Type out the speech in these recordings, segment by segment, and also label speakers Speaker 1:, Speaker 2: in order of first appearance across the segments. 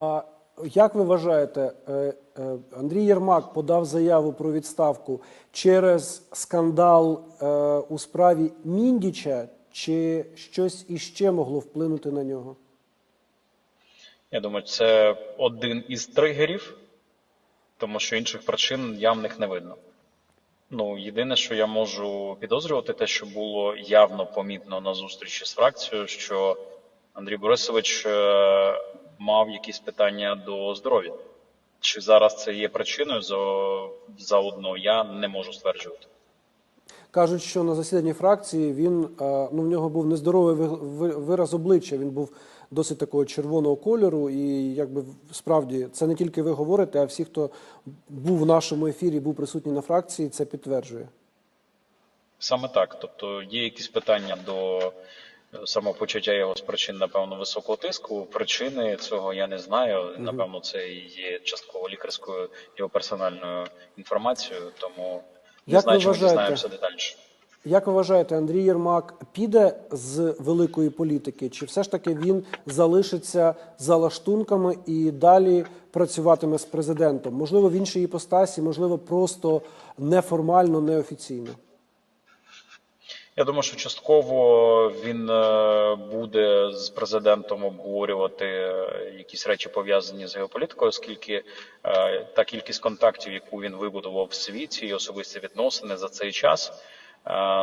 Speaker 1: А як ви вважаєте, е, е, Андрій Єрмак подав заяву про відставку через скандал е, у справі Міндіча, чи щось іще могло вплинути на нього?
Speaker 2: Я думаю, це один із тригерів, тому що інших причин явних не видно. Ну, єдине, що я можу підозрювати, те, що було явно помітно на зустрічі з фракцією, що Андрій Борисович мав якісь питання до здоров'я. Чи зараз це є причиною за, заодно, я не можу стверджувати.
Speaker 1: Кажуть, що на засіданні фракції він е, ну в нього був нездоровий ви- ви- вираз обличчя. Він був досить такого червоного кольору, і якби справді це не тільки ви говорите, а всі, хто був в нашому ефірі, був присутній на фракції, це підтверджує.
Speaker 2: Саме так. Тобто є якісь питання до самопочуття його з причин, напевно, високого тиску. Причини цього я не знаю. Напевно, це є частково лікарською його персональною інформацією, тому не знаю,
Speaker 1: вважаєте?
Speaker 2: дізнаємося детальніше.
Speaker 1: Як ви вважаєте, Андрій Єрмак піде з великої політики, чи все ж таки він залишиться за лаштунками і далі працюватиме з президентом? Можливо, в іншій іпостасі, можливо, просто неформально, неофіційно.
Speaker 2: Я думаю, що частково він е, буде з президентом обговорювати е, якісь речі пов'язані з геополітикою, оскільки е, та кількість контактів, яку він вибудував в світі, і особисті відносини за цей час.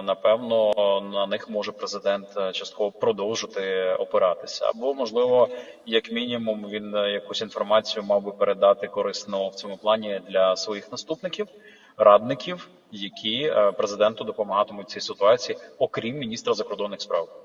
Speaker 2: Напевно, на них може президент частково продовжити опиратися, або можливо, як мінімум, він якусь інформацію мав би передати корисно в цьому плані для своїх наступників, радників, які е, президенту допомагатимуть в цій ситуації, окрім міністра закордонних справ.